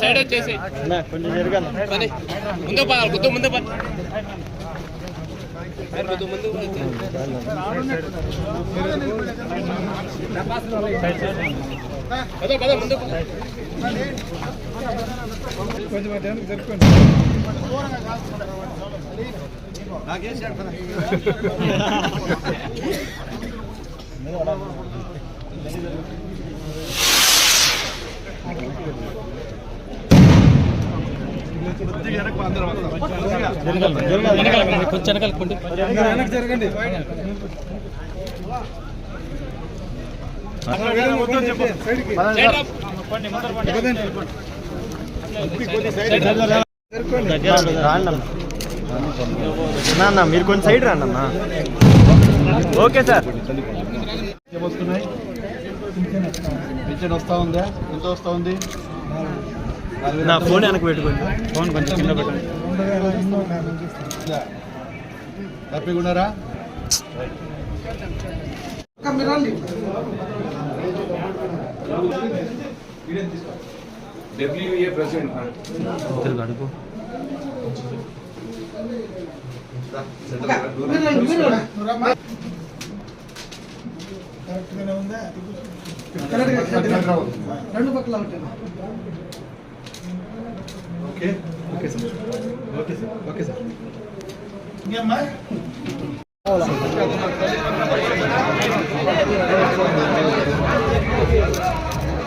Side వచ్చేసి కొంచెం జరగాలి పని ముందు పద కొద్ది ముందు పద కొద్ది ముందు పద. పద ముందు. కొంచెం అటు జరుపుకోండి కొంచెం వెనకాలకుండి వెనక్కి జరగండి సైడ్కి. పదండి. మీరు కొంచెం సైడ్ రండి ఓకే సార్ వస్తున్నాయి పింఛన్ ఉందా ఎంత వస్తా ఉంది నా ఫోన్ వెనక్కి పెట్టుకోండి ఫోన్ కొంచెం కింద పెట్టండి హ్యాపీగా ఉన్నారా డబ్ల్యూఏ ప్రెసిడెంట్ కరెక్ట్గానే ఉందా రెండు పక్కల okay okay sir okay sir okay sir ఇంకేమ్మా Hola.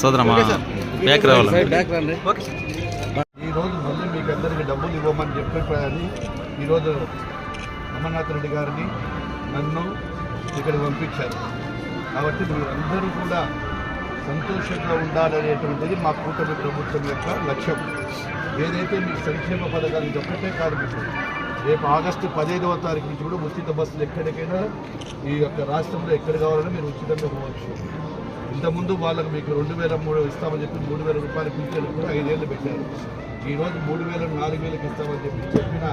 సోదరమ్మా బ్యాక్ రావాలి. ఈ రోజు మళ్ళీ మీకు అందరికి డబ్బులు ఇవ్వమని చెప్పని ఈరోజు అమర్నాథ్ రెడ్డి గారిని నన్ను ఇక్కడికి పంపించారు. కాబట్టి మీరు అందరూ కూడా సంతోషంగా ఉండాలనేటువంటిది మా కూటమి ప్రభుత్వం యొక్క లక్ష్యం. ఏదైతే మీకు సంక్షేమ పథకాలు ఇది ఒక్కటే కాదు మీకు రేపు ఆగస్టు పదిహేదవ తారీఖు నుంచి కూడా ఉచిత బస్సులు ఎక్కడికైనా ఈ యొక్క రాష్ట్రంలో ఎక్కడ కావాలన్నా మీరు ఉచితంగా పోవచ్చు. ఇంతకుముందు వాళ్ళకు మీకు రెండు వేల మూడు ఇస్తామని చెప్పి మూడు వేల రూపాయలు పింఛను కూడా ఐదేళ్ళు పెట్టారు. ఈరోజు మూడు వేల నాలుగు వేలకు ఇస్తామని చెప్పి చెప్పిన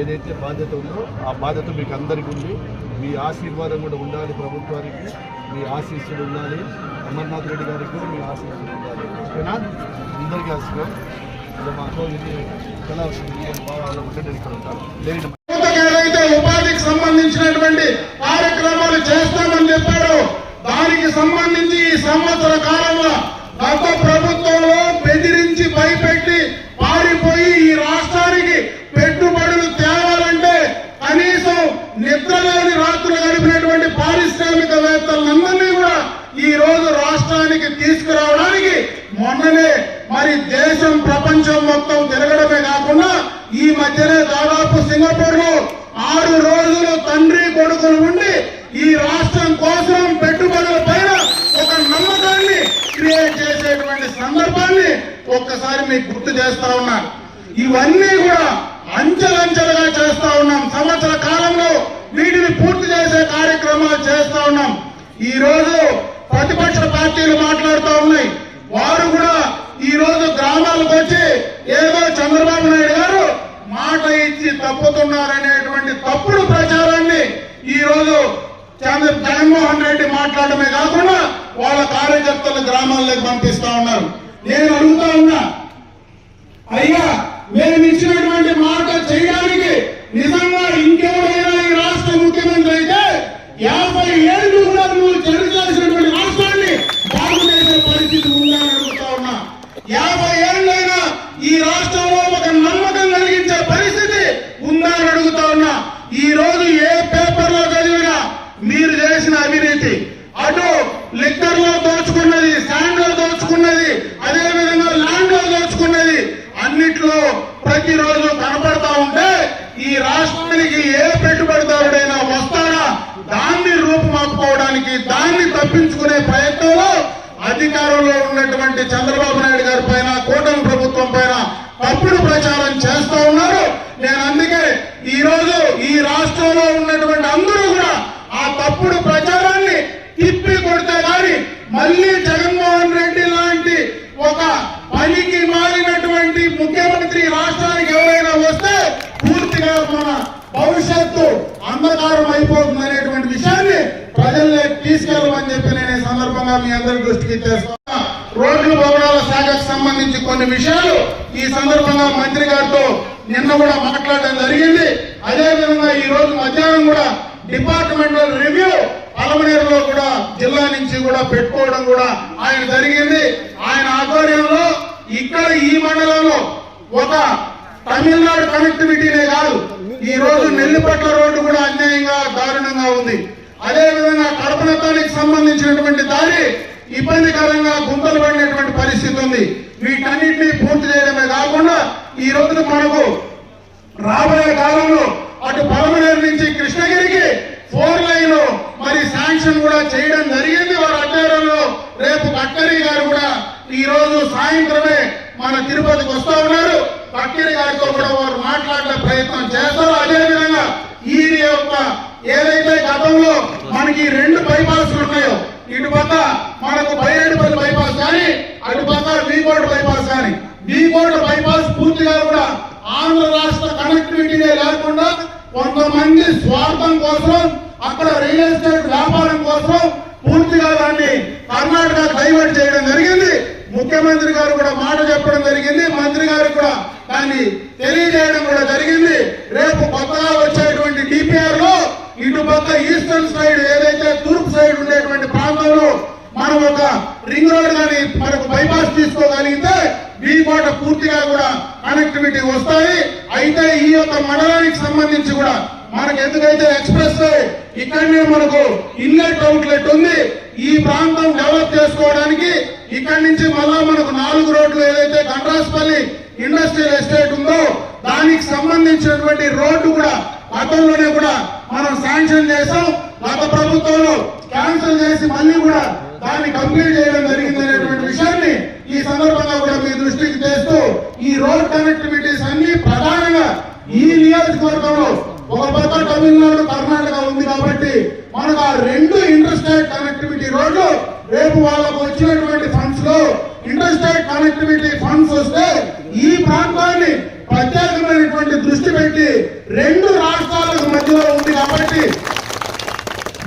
ఏదైతే బాధ్యత ఉందో ఆ బాధ్యత మీకు అందరికీ ఉంది. మీ ఆశీర్వాదం కూడా ఉండాలి ప్రభుత్వానికి. మీ ఆశీస్సులు ఉండాలి. అమర్నాథ్ రెడ్డి గారికి కూడా మీ ఆశీస్సులు ఉండాలి. ఓకేనా? అందరికీ ఆశీర్వాదం ఏదైతే ఉపాధికి సంబంధించినటువంటి కార్యక్రమాలు చేస్తామని చెప్పారో దానికి సంబంధించి ఈ సంవత్సర కాలంలో గత ప్రభుత్వం బెదిరించి భయపెట్టి పారిపోయి ఈ రాష్ట్రానికి పెట్టుబడులు తేవాలంటే కనీసం నిద్రలేని రాత్రులు గడిపినటువంటి పారిశ్రామికవేత్తలందరినీ కూడా ఈ రోజు రాష్ట్రానికి తీసుకురావడానికి మొన్ననే మరి దేశం ప్రపంచం మొత్తం తిరగడమే కాకుండా ఈ మధ్యనే దాదాపు సింగపూర్లో ఆరు రోజులు తండ్రి కొడుకులు ఉండి ఈ రాష్ట్రం కోసం పెట్టుబడుల పైన ఒక నమ్మకాన్ని క్రియేట్ చేసేటువంటి సందర్భాన్ని ఒక్కసారి మీకు గుర్తు చేస్తా ఉన్నారు ఇవన్నీ కూడా అంచెలంచెలుగా చేస్తా ఉన్నాం. సంవత్సర కాలంలో వీటిని పూర్తి చేసే కార్యక్రమాలు చేస్తా ఉన్నాం. ఈ రోజు ప్రతిపక్ష పార్టీలు మాట్లాడుతూ ఉన్నాయి. వారు కూడా ఈ రోజు గ్రామాలకు వచ్చి ఏదో చంద్రబాబు నాయుడు గారు మాట ఇచ్చి తప్పుతున్నారనేటువంటి తప్పుడు ప్రచారాన్ని ఈ రోజు చంద్ర జగన్మోహన్ రెడ్డి మాట్లాడమే కాకుండా వాళ్ళ కార్యకర్తలు గ్రామాల్లోకి పంపిస్తా ఉన్నారు. నేను అడుగుతా ఉన్నా అయ్యా మేము ఇచ్చినటువంటి మాట చేయడానికి నిజంగా ఇంకెవరైనా ఈ రాష్ట్ర ముఖ్యమంత్రి అయితే యాభై ఏళ్ళు కూడా నువ్వు చెడు చేసినటువంటి రాష్ట్రాన్ని బాగు చేసే పరిస్థితి ఉందా అని అడుగుతా ఉన్నా యాభై ఏళ్ళైనా ఈ రాష్ట్రంలో ఒక నమ్మకం కలిగించే పరిస్థితి ఉందా అని అడుగుతా ఉన్నా ఈ రోజు ఏ పేపర్లో చదివినా మీరు చేసిన అవినీతి అటు లిక్కర్లో దోచుకున్నది శాండ్లో దోచుకున్నది అదే విధంగా ల్యాండ్లో దోచుకున్నది అన్నిట్లో ప్రతిరోజు కనపడతా ఉంటే ఈ రాష్ట్రానికి ఏ పెట్టుబడిదారుడైనా వస్తాడా దాన్ని రూపుమాపుకోవడానికి దాన్ని తప్పించుకునే ప్రయత్నంలో అధికారంలో ఉన్నటువంటి చంద్రబాబు నాయుడు గారి పైన కూటమి ప్రభుత్వం పైన తప్పుడు ప్రచారం చేస్తా ఉన్నారు నేను అందుకే ఈ రోజు ఈ రాష్ట్రంలో ఉన్నటువంటి అందరూ కూడా ఆ తప్పుడు ప్రచారాన్ని తిప్పి కొడితే గాని మళ్ళీ జగన్మోహన్ రెడ్డి లాంటి ఒక పనికి మారినటువంటి ముఖ్యమంత్రి రాష్ట్రానికి ఎవరైనా వస్తే పూర్తిగా మన భవిష్యత్తు అంధకారం అయిపోతుంది అనేటువంటి విషయాన్ని ప్రజల్ని తీసుకెళ్ళమని చెప్పి నేను ఈ సందర్భంగా మీ అందరి దృష్టికి తెస్తున్నా రోడ్లు భవనాల శాఖకు సంబంధించి కొన్ని విషయాలు ఈ సందర్భంగా మంత్రి గారితో నిన్న కూడా మాట్లాడడం జరిగింది. అదే విధంగా ఈ రోజు మధ్యాహ్నం కూడా డిపార్ట్మెంటల్ రివ్యూ పలమనేరులో కూడా జిల్లా నుంచి కూడా పెట్టుకోవడం కూడా ఆయన జరిగింది. ఆయన ఆధ్వర్యంలో ఇక్కడ ఈ మండలంలో ఒక తమిళనాడు కనెక్టివిటీనే కాదు ఈ రోజు నెల్లిపట్ల రోడ్డు కూడా అన్యాయంగా దారుణంగా ఉంది. అదే విధంగా కడపనతానికి సంబంధించినటువంటి దారి ఇబ్బందికరంగా గుంతలు పడినటువంటి పరిస్థితి ఉంది. వీటన్నిటిని పూర్తి చేయడమే కాకుండా ఈ రోజు మనకు రాబోయే కాలంలో అటు పలమనేరు నుంచి కృష్ణగిరికి ఫోర్ లైన్ మరి శాంక్షన్ కూడా చేయడం జరిగింది. వారి అధ్యయనంలో రేపు గడ్కరీ గారు కూడా ఈ రోజు సాయంత్రమే మన తిరుపతికి వస్తూ ఉన్నారు. గడ్కరీ గారితో కూడా వారు మాట్లాడే ప్రయత్నం చేస్తారు. అదే విధంగా ఈ యొక్క ఏదైతే గతంలో మనకి ఈ రెండు బైపాస్లు ఉన్నాయో ఇటు పక్క మనకు బైరేడుపల్లి బైపాస్ కానీ అటు పక్క వీకోట బైపాస్ కానీ వీకోట బైపాస్ పూర్తిగా కూడా ఆంధ్ర రాష్ట్ర కనెక్టివిటీనే లేకుండా కొంతమంది స్వార్థం కోసం అక్కడ రియల్ ఎస్టేట్ వ్యాపారం కోసం పూర్తిగా దాన్ని కర్ణాటక డైవర్ట్ చేయడం జరిగింది. ముఖ్యమంత్రి గారు కూడా మాట చెప్పడం జరిగింది. మంత్రి గారు కూడా దాన్ని తెలియజేయడం కూడా జరిగింది. రేపు కొత్తగా వచ్చేటువంటి డిపిఆర్లో ఇటు పక్క ఈస్టర్న్ సైడ్ ఏదైతే తూర్పు సైడ్ ఉండేటువంటి ప్రాంతంలో మనం ఒక రింగ్ రోడ్ కానీ మనకు బైపాస్ తీసుకోగలిగితే కోట పూర్తిగా కూడా కనెక్టివిటీ వస్తాయి. అయితే ఈ యొక్క మండలానికి సంబంధించి కూడా మనకు ఎందుకైతే ఎక్స్ప్రెస్ వే ఇక్కడనే మనకు ఇన్లెట్ అవుట్లెట్ ఉంది. ఈ ప్రాంతం డెవలప్ చేసుకోవడానికి ఇక్కడి నుంచి మళ్ళా మనకు నాలుగు రోడ్లు ఏదైతే కండ్రాస్పల్లి ఇండస్ట్రియల్ ఎస్టేట్ ఉందో దానికి సంబంధించినటువంటి రోడ్డు కూడా గతంలోనే కూడా మనం శాంక్షన్ చేసాం గత ప్రభుత్వంలో క్యాన్సిల్ చేసి మళ్ళీ కూడా దాన్ని కంప్లీట్ చేయడం జరిగింది అనేటువంటి విషయాన్ని ఈ సందర్భంగా కూడా మీ దృష్టికి తెస్తూ ఈ రోడ్ కనెక్టివిటీస్ అన్ని ప్రధానంగా ఈ నియోజకవర్గంలో ఒక పక్క తమిళనాడు కర్ణాటక ఉంది కాబట్టి మనకు ఆ రెండు ఇంటర్ స్టేట్ కనెక్టివిటీ రోడ్లు రేపు వాళ్ళకు వచ్చినటువంటి ఫండ్స్లో ఇంటర్ స్టేట్ కనెక్టివిటీ ఫండ్స్ వస్తే ఈ ప్రాంతాన్ని ప్రత్యేకమైనటువంటి దృష్టి పెట్టి రెండు రాష్ట్రాలకు మధ్యలో ఉంది కాబట్టి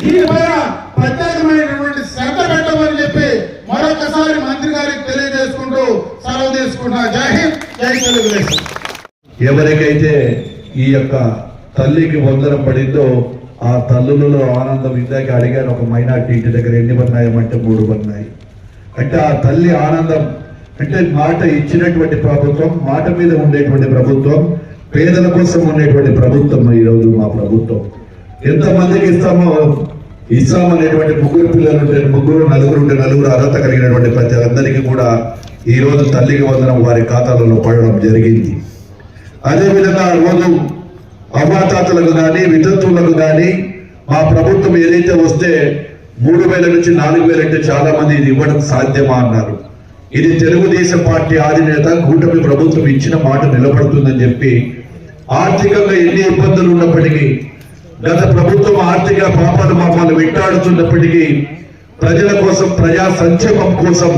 దీనిపైన ప్రత్యేకమైనటువంటి శ్రద్ధ పెట్టమని చెప్పి మరొకసారి మంత్రి గారికి తెలియజేసుకుంటూ సెలవు తీసుకుంటున్నా. జై హింద్ జై తెలుగుదేశం. ఎవరికైతే ఈ యొక్క తల్లికి వందనం పడిందో ఆ తల్లులలో ఆనందం ఇందాక అడిగాను ఒక మైనార్టీ ఇంటి దగ్గర ఎన్ని పడినాయమంటే మూడు పడినాయి. అంటే ఆ తల్లి ఆనందం అంటే మాట ఇచ్చినటువంటి ప్రభుత్వం మాట మీద ఉండేటువంటి ప్రభుత్వం పేదల కోసం ఉండేటువంటి ప్రభుత్వం ఈరోజు మా ప్రభుత్వం. ఎంతమందికి ఇస్తామో ఇస్తామనేటువంటి ముగ్గురు పిల్లలు ఉంటే ముగ్గురు నలుగురు ఉంటే నలుగురు అర్హత కలిగినటువంటి ప్రతి అందరికీ కూడా ఈరోజు తల్లికి వందనం వారి ఖాతాలలో పడడం జరిగింది. అదేవిధంగా ఆ రోజు అవ్వాతాతలకు కానీ వితంతువులకు కానీ మా ప్రభుత్వం ఏదైతే వస్తే మూడు వేల నుంచి నాలుగు వేలు అంటే చాలా మంది ఇది ఇవ్వడం సాధ్యమా అన్నారు. ఇది తెలుగుదేశం పార్టీ అధినేత కూటమి ప్రభుత్వం ఇచ్చిన మాట నిలబడుతుందని చెప్పి ఆర్థికంగా ఎన్ని ఇబ్బందులు ఉన్నప్పటికీ గత ప్రభుత్వం ఆర్థిక పాపాలు పాపాలు వెంటాడుతున్నప్పటికీ ప్రజల కోసం ప్రజా సంక్షేమం కోసం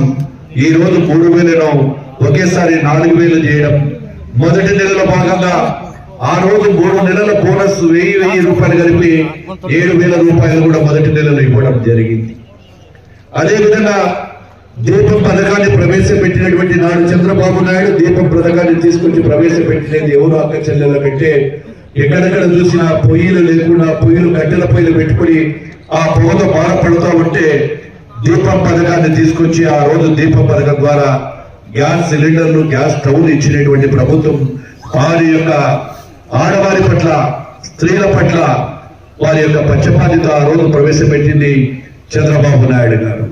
ఈ రోజు మూడు వేలను ఒకేసారి నాలుగు వేలు చేయడం. మొదటి నెలలో భాగంగా ఆ రోజు మూడు నెలల బోనస్ వెయ్యి వెయ్యి రూపాయలు కలిపి ఏడు వేల రూపాయలు కూడా మొదటి నెలలో ఇవ్వడం జరిగింది. అదే విధంగా దీపం పథకాన్ని ప్రవేశపెట్టినటువంటి నాడు చంద్రబాబు నాయుడు దీపం పథకాన్ని తీసుకొచ్చి ప్రవేశపెట్టినది ఎవరు అక్క చెల్లెల పెట్టే ఎక్కడెక్కడ చూసినా పొయ్యిలు లేకుండా పొయ్యిలు కట్టెల పొయ్యిలు పెట్టుకుని ఆ పొగతో బాధపడుతూ ఉంటే దీపం పథకాన్ని తీసుకొచ్చి ఆ రోజు దీపం పథకం ద్వారా గ్యాస్ సిలిండర్లు గ్యాస్ స్టవ్లు ఇచ్చినటువంటి ప్రభుత్వం వారి యొక్క ఆడవారి పట్ల స్త్రీల పట్ల వారి యొక్క పక్షపాతిత ఆ రోజు ప్రవేశపెట్టింది చంద్రబాబు నాయుడు గారు.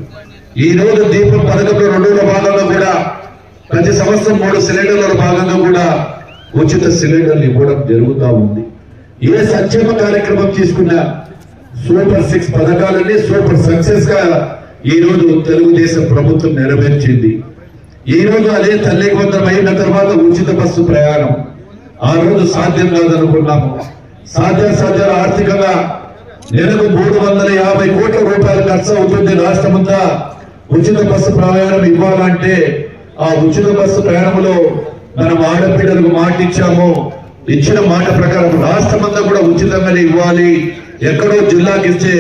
ఈ రోజు దీపం పథకంలో రెండవ భాగంలో కూడా ప్రతి సంవత్సరం మూడు సిలిండర్ల భాగంగా కూడా ఉచిత సిలిండర్లు ఇవ్వడం జరుగుతూ ఉంది. ఏ సంక్షేమ కార్యక్రమం తీసుకున్నా సూపర్ సిక్స్ పథకాలన్నీ సూపర్ సక్సెస్గా ఈ రోజు తెలుగుదేశం ప్రభుత్వం నెరవేర్చింది. ఈ రోజు అదే తల్లికి వందరం అయిన తర్వాత ఉచిత బస్సు ప్రయాణం. ఆ రోజు సాధ్యం కాదనుకున్నాము. సాధ్యాసాధ్యాలు ఆర్థికంగా నెలకు మూడు వందల యాభై కోట్ల రూపాయలు ఖర్చు అవుతుంది రాష్ట్రమంతా. ఉచిత బస్సు ప్రయాణం ఇవ్వాలంటే ఆ ఉచిత బస్సు ప్రయాణంలో మనం ఆడపిల్లలకు మాట ఇచ్చాము. ఇచ్చిన మాట ప్రకారం రాష్ట్రం అంతా కూడా ఉచితంగానే ఇవ్వాలి. ఎక్కడో జిల్లాకి ఇస్తే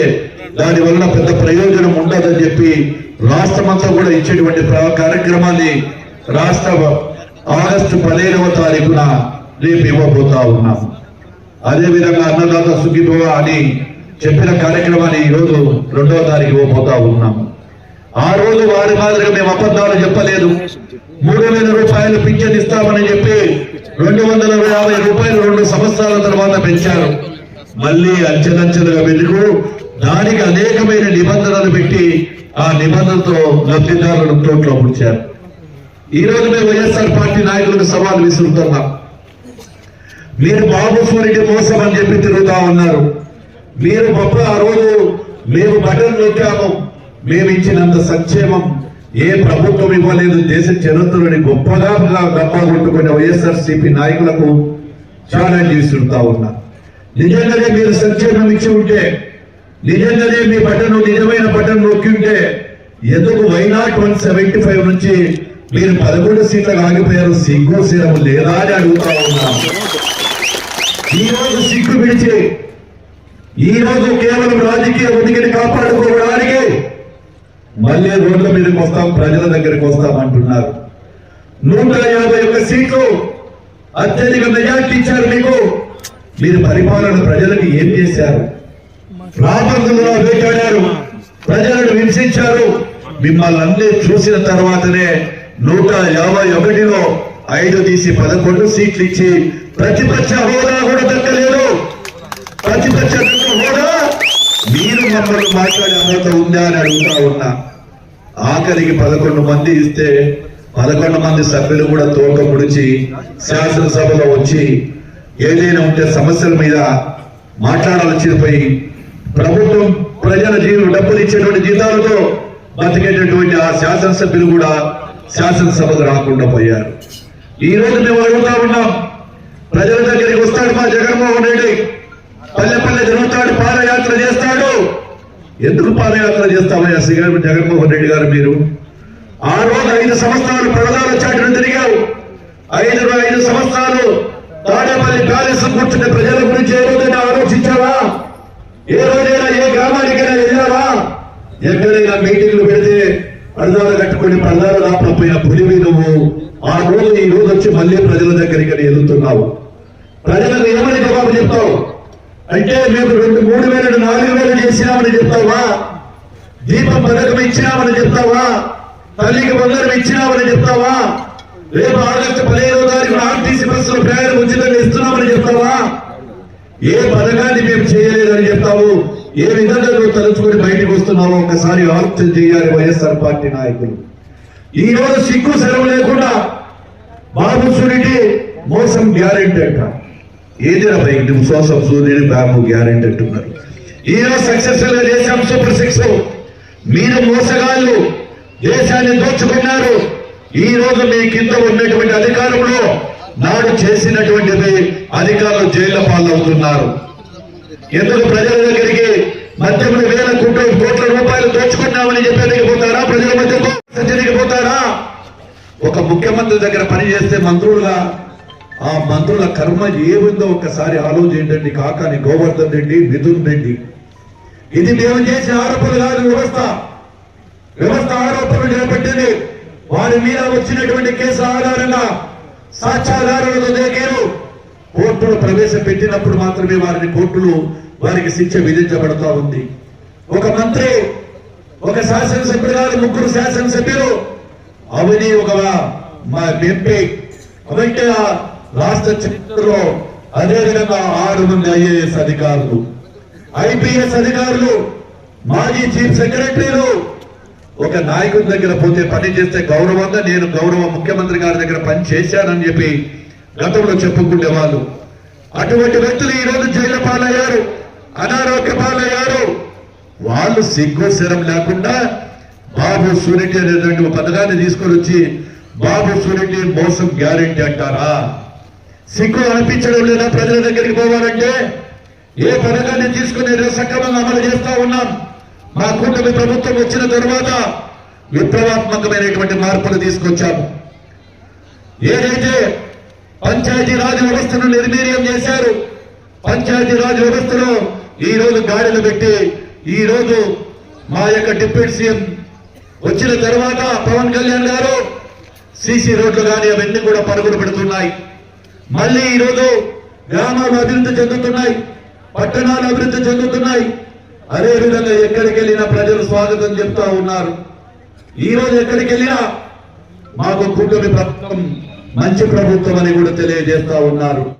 దాని వలన పెద్ద ప్రయోజనం ఉండదని చెప్పి రాష్ట్రం అంతా కూడా ఇచ్చేటువంటి కార్యక్రమాన్ని రాష్ట్ర ఆగస్టు పదిహేనవ తారీఖున రేపు ఇవ్వబోతా ఉన్నాము. అదే విధంగా అన్నదాత సుఖిభవ అని చెప్పిన కార్యక్రమాన్ని ఈ రోజు రెండవ తారీఖు ఇవ్వబోతా ఉన్నాము. ఆ రోజు వారి మాదిరిగా మేము అబద్ధాలు చెప్పలేదు. మూడు వేల రూపాయలు పింఛన్ ఇస్తామని చెప్పి రెండు వందల యాభై రూపాయలు రెండు సంవత్సరాల తర్వాత పెంచారు. మళ్ళీ అంచెలంచెలుగా వెలుగు దానికి అనేకమైన నిబంధనలు పెట్టి ఆ నిబంధనతో లబ్ధిదారులను తోట్లో ముంచారు. ఈ రోజు మేము వైఎస్ఆర్ పార్టీ నాయకులకు సవాల్ విసురుతున్నాం. మీరు బాబు సూర్యుడి మోసం అని చెప్పి తిరుగుతా ఉన్నారు. మీరు గొప్ప ఆ రోజు మేము బటన్ నొక్కాము. మేము ఇచ్చినంత సంక్షేమం ఏ ప్రభుత్వం ఇవ్వలేదు దేశ చరిత్రలోని గొప్పగా గొప్ప కొట్టుకున్న వైఎస్ఆర్ సిపి నాయకులకు ఛాలెంజ్ చేస్తుంటా ఉన్నా. నిజంగానే మీరు సంక్షేమం ఇచ్చి ఉంటే నిజంగానే మీ బటన్ నిజమైన బటన్ నొక్కి ఉంటే ఎందుకు వైనాట్ వన్ సెవెంటీ ఫైవ్ నుంచి మీరు పదకొండు సీట్లకు ఆగిపోయారు సిగ్గు సీరం లేదా అని అడుగుతా ఉన్నా. ఈ రోజు సిగ్గు విడిచి ఈరోజు కేవలం రాజకీయ ఉనికిని కాపాడుకోవడానికి మళ్ళీ రోడ్ల మీదకి వస్తాం ప్రజల దగ్గరికి వస్తాం అంటున్నారు. నూట యాభై ఒక్క సీట్లు అత్యధిక మెజార్టీ ఇచ్చారు మీకు. మీరు పరిపాలన ప్రజలకు ఏం చేశారు? రాబందులో వేటాడారు. ప్రజలను హింసించారు. మిమ్మల్ని అన్ని చూసిన తర్వాతనే నూట యాభై ఒకటిలో ఐదు తీసి పదకొండు సీట్లు ఇచ్చి ప్రతిపక్ష హోదా కూడా దక్కలేదు. ప్రతిపక్ష హోదా మీరు మమ్మల్ని మాట్లాడే అర్హత ఉందా అని అడుగుతా ఉన్నా. ఆఖరికి పదకొండు మంది ఇస్తే పదకొండు మంది సభ్యులు కూడా తోక ముడిచి శాసనసభలో వచ్చి ఏదైనా ఉంటే సమస్యల మీద మాట్లాడాల్సిపోయి ప్రభుత్వం ప్రజల జీవులు డబ్బులు ఇచ్చేటువంటి జీతాలతో బతికేటటువంటి ఆ శాసనసభ్యులు కూడా శాసనసభకు రాకుండా పోయారు. ఈ రోజు మేము అడుగుతా ఉన్నాం ప్రజల దగ్గరికి వస్తాడు మా జగన్మోహన్ రెడ్డి. పల్లెపల్లె తిరుగుతాడు పాదయాత్ర చేస్తాడు. ఎందుకు పాదయాత్ర చేస్తామయ్యా? శ్రీగారు జగన్మోహన్ రెడ్డి గారు మీరు ఆ రోజు ఐదు సంవత్సరాలు ప్రధాన చాటును తిరిగావు. ఐదు ఐదు సంవత్సరాలు తాడేపల్లి ప్యాలెస్ కూర్చున్న ప్రజల గురించి ఏ రోజైనా ఆలోచించావా? ఏ రోజైనా ఏ గ్రామానికైనా వెళ్ళావా? ఎక్కడైనా మీటింగ్లు పెడితే పరదాలు కట్టుకొని పరదాలు రాపడిపోయిన పులివి నువ్వు. ఆ రోజు ఈ రోజు వచ్చి మళ్ళీ ప్రజల దగ్గరికి వెళ్తున్నావు ప్రజలకు ఏమని జవాబు చెప్తావు? అంటే మేము రెండు మూడు వేలు నాలుగు వేలు చేసినామని చెప్తావా? దీపం పథకం ఇచ్చినామని చెప్తావా? తల్లికి బంగారం ఇచ్చినామని చెప్తావా? రేపు ఆగస్టు పదిహేనో తారీఖు ఆర్టీసీ బస్సులో ప్రయాణం ఉచితంగా ఇస్తున్నామని చెప్తావా? ఏ పథకాన్ని మేము చేయలేదని చెప్తావు? ఏ విధంగా నువ్వు తలుచుకొని బయటకు వస్తున్నావో? ఒకసారి ఆలోచన చేయాలి వైఎస్ఆర్ పార్టీ నాయకులు. ఈ రోజు సిగ్గు సెలవు లేకుండా బాబు సూర్యుడి మోసం గ్యారెంటీ అంట. ఏదైనా బయట విశ్వాసం సూర్యుడి బాబు గ్యారెంటీ అంటున్నారు. ఈ రోజు సక్సెస్ఫుల్గా చేశాం సూపర్ సిక్స్ మీరు మోసగాళ్ళు దేశాన్ని దోచుకున్నారు. ఈ రోజు మీ కింద ఉన్నటువంటి అధికారంలో నాడు చేసినటువంటిది అధికారులు జైల్లో పాలవుతున్నారు. ఎందుకు ప్రజల దగ్గరికి మధ్యములు వేల కోట్ల కోట్ల రూపాయలు దోచుకున్నామని చెప్పేందుకు పోతారా? ప్రజల మధ్య పోతారా? ఒక ముఖ్యమంత్రి దగ్గర పని చేస్తే మంత్రులుగా ఆ మంత్రుల కర్మ ఏముందో ఒక్కసారి ఆలోచించండి. కాకాని గోవర్ధన్ రెడ్డి మిథున్ రెడ్డి. ఇది మేము చేసే ఆరోపణలు కాదు వ్యవస్థ. వ్యవస్థ ఆరోపణలు నిలబెట్టింది. వారి మీద వచ్చినటువంటి కేసు ఆధారంగా సాక్ష్యాధారాలతో దేకేరు. కోర్టులు ప్రవేశపెట్టినప్పుడు మాత్రమే వారిని కోర్టులు వారికి శిక్ష విధించబడతా ఉంది. ఒక మంత్రి ఒక శాసనసభ్యుడు కాదు ముగ్గురు శాసనసభ్యులు అవని ఒక మా ఎంపీ అవంటే రాష్ట్ర చరిత్రలో అదేవిధంగా ఆరు మంది ఐఏఎస్ అధికారులు ఐపీఎస్ అధికారులు మాజీ చీఫ్ సెక్రటరీలు. ఒక నాయకుడి దగ్గర పోతే పని చేస్తే గౌరవంగా నేను గౌరవ ముఖ్యమంత్రి గారి దగ్గర పని చేశానని చెప్పి గతంలో చెప్పుకునేవాళ్ళు అటువంటి వ్యక్తులు ఈ రోజు జైలు పాలయ్యారు అనారోగ్య పాలయ్యారు. వాళ్ళు సిగ్గు శరం లేకుండా బాబు సూరెడ్డి అనేటువంటి పథకాన్ని తీసుకొని వచ్చి బాబు సూరెడ్డి మోసం గ్యారెంటీ అంటారా? సిగ్గు అనిపించడం లేదా ప్రజల దగ్గరికి పోవాలంటే ఏ పథకాన్ని తీసుకుని సక్రమంగా అమలు చేస్తా ఉన్నాం. మా కూటమి ప్రభుత్వం వచ్చిన తర్వాత విప్లవాత్మకమైనటువంటి మార్పులు తీసుకొచ్చాము. ఏదైతే పంచాయతీ రాజ్ వ్యవస్థను నిర్వీర్యం చేశారు పంచాయతీ రాజ్ వ్యవస్థలో ఈ రోజు గాడిలు పెట్టి ఈ రోజు మా యొక్క డిప్యూటీ సీఎం వచ్చిన తర్వాత పవన్ కళ్యాణ్ గారు సీసీ రోడ్లు కానీ అవన్నీ కూడా పరుగులు పెడుతున్నాయి. మళ్ళీ ఈరోజు గ్రామాలు అభివృద్ధి చెందుతున్నాయి పట్టణాలు అభివృద్ధి చెందుతున్నాయి. అదే విధంగా ఎక్కడికి వెళ్ళినా ప్రజలు స్వాగతం చెప్తా ఉన్నారు. ఈ రోజు ఎక్కడికి వెళ్ళినా మాకు కూటమి ప్రభుత్వం మంచి ప్రభుత్వం అని కూడా తెలియజేస్తా ఉన్నారు.